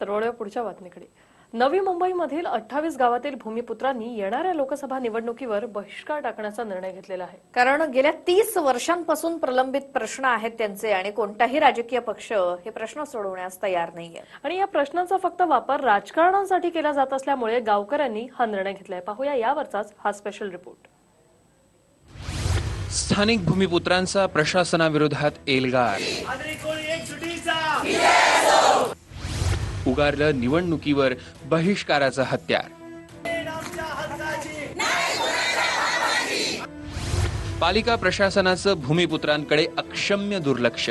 तर वळूया पुढच्या बातमीकडे. नवी मुंबईमधील अठ्ठावीस गावातील भूमिपुत्रांनी येणाऱ्या लोकसभा निवडणुकीवर बहिष्कार टाकण्याचा निर्णय घेतलेला आहे. कारण गेल्या तीस वर्षांपासून प्रलंबित प्रश्न आहेत त्यांचे आणि कोणताही राजकीय पक्ष हे प्रश्न सोडवण्यास तयार नाहीये. आणि या प्रश्नाचा फक्त वापर राजकारणासाठी केला जात असल्यामुळे गावकऱ्यांनी हा निर्णय घेतलाय. पाहूया यावरचाच हा स्पेशल रिपोर्ट स्थानिक भूमिपुत्रांचा प्रशासनाविरोधात एल्गार. उगारलं निवडणुकीवर बहिष्काराचं हत्यार. पालिका प्रशासनाचं भूमिपुत्रांकडे अक्षम्य दुर्लक्ष.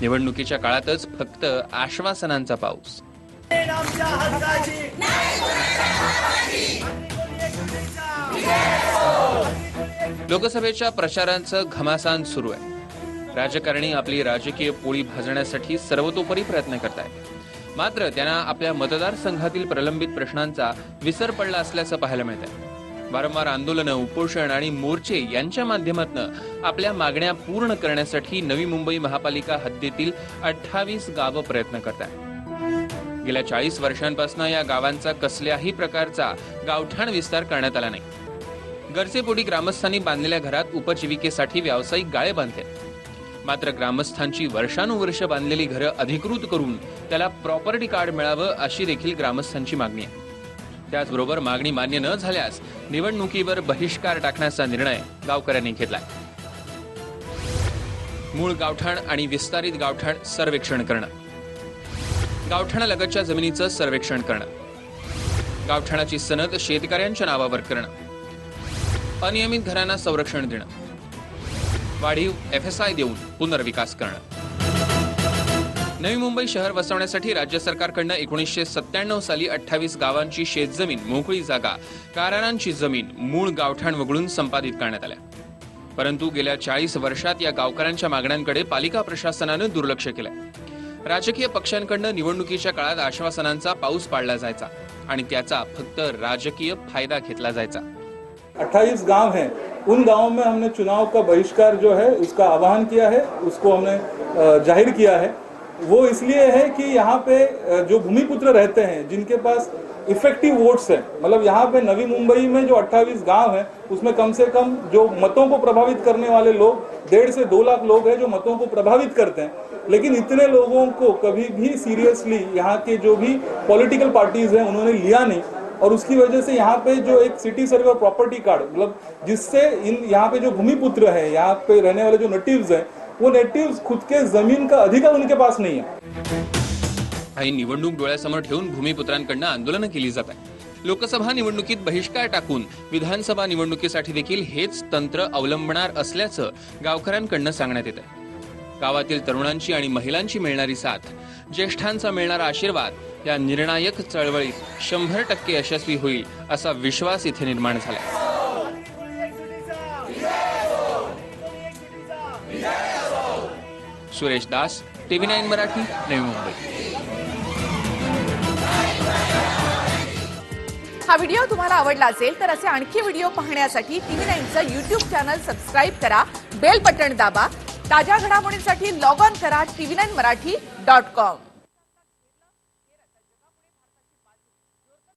निवडणुकीच्या काळातच फक्त आश्वासनांचा पाऊस. लोकसभेच्या प्रचारांचं घमासान सुरू आहे. राजकारणी आपली राजकीय पोळी भाजण्यासाठी सर्वतोपरी प्रयत्न करत आहेत मात्र त्यांना आपल्या मतदारसंघातील प्रलंबित प्रश्नांचा विसर पडला असल्याचं पाहायला मिळत आहे वारंवार आंदोलनं उपोषण आणि मोर्चे यांच्या माध्यमातून आपल्या मागण्या पूर्ण करण्यासाठी नवी मुंबई महापालिका हद्दीतील अठ्ठावीस गावं प्रयत्न करत आहेत गेल्या चाळीस वर्षांपासून या गावांचा कसल्याही प्रकारचा गावठाण विस्तार करण्यात आला नाही. गरजेपोटी ग्रामस्थांनी बांधलेल्या घरात उपजीविकेसाठी व्यावसायिक गाळे बांधले मात्र ग्रामस्थांची वर्षानुवर्ष बांधलेली घरं अधिकृत करून त्याला प्रॉपर्टी कार्ड मिळावं अशी देखील ग्रामस्थांची मागणी आहे. त्याचबरोबर मागणी मान्य न झाल्यास निवडणुकीवर बहिष्कार टाकण्याचा निर्णय गावकऱ्यांनी घेतलाय. मूळ गावठाण आणि विस्तारित गावठाण सर्वेक्षण करणं. गावठाणालगतच्या जमिनीचं सर्वेक्षण करणं. गावठाणाची सनद शेतकऱ्यांच्या नावावर करणं. अनियमित घरांना संरक्षण देणं. वाढीव एफ एस आय देऊन पुनर्विकास करणं. नवी मुंबई शहर वसवण्यासाठी राज्य सरकारकडनं एकोणीसशे सत्त्याण्णव साली अठ्ठावीस गावांची शेतजमीन मोकळी जागा कारारांची जमीन मूळ गावठाण वगळून संपादित करण्यात आल्या. परंतु गेल्या चाळीस वर्षात या गावकऱ्यांच्या मागण्यांकडे पालिका प्रशासनानं दुर्लक्ष केलं राजकीय पक्षांकडनं निवडणुकीच्या काळात आश्वासनांचा पाऊस पाडला जायचा आणि त्याचा फक्त राजकीय फायदा घेतला जायचा. अठ्ठावीस गाव है उन गाँवों में हमने चुनाव का बहिष्कार जो है, उसका आह्वान किया है, उसको हमने ज़ाहिर किया है। वो इसलिए है कि यहाँ पे जो भूमिपुत्र रहते हैं, जिनके पास इफ़ेक्टिव वोट्स हैं मतलब यहाँ पे नवी मुंबई में जो 28 गाँव हैं, उसमें कम से कम जो मतों को प्रभावित करने वाले लोग, डेढ़ से दो लाख लोग हैं जो मतों को प्रभावित करते हैं। लेकिन इतने लोगों को कभी भी सीरियसली यहाँ के जो भी पॉलिटिकल पार्टीज़ हैं, उन्होंने लिया नहीं। और उसकी वजह से यहाँ पे जो एक सिटी सर्वे और प्रॉपर्टी कार्ड मतलब जिससे इन यहाँ पे जो भूमिपुत्र है यहाँ पे रहने वाले जो नेटिव्स हैं वो नेटिव्स खुद के जमीन का अधिकार उनके पास नहीं है। काही निवडणूक डोळ्यासमोर ठेवून भूमिपुत्रांकडनं आंदोलनं केली जात आहे लोकसभा निवडणुकीत बहिष्कार टाकून विधानसभा निवडणुकीसाठी देखील हेच तंत्र अवलंबणार असल्याचं गावकऱ्यांकडनं सांगण्यात येत आहे गावातील तरुणांची आणि महिलांची मिळणारी साथ ज्येष्ठांचा मिळणारा आशीर्वाद या निर्णायक चळवळीत शंभर टक्के यशस्वी होईल असा विश्वास इथे निर्माण झाला सुरेश दास टीव्ही नाईन मराठी नवी मुंबई. हा व्हिडिओ तुम्हाला आवडला असेल तर असे आणखी व्हिडिओ पाहण्यासाठी टीव्ही नाईनचं युट्यूब चॅनल सबस्क्राईब करा बेल बटन दाबा ताज्या घडामोडींसाठी लॉग ऑन करा TV nine Marathi dot com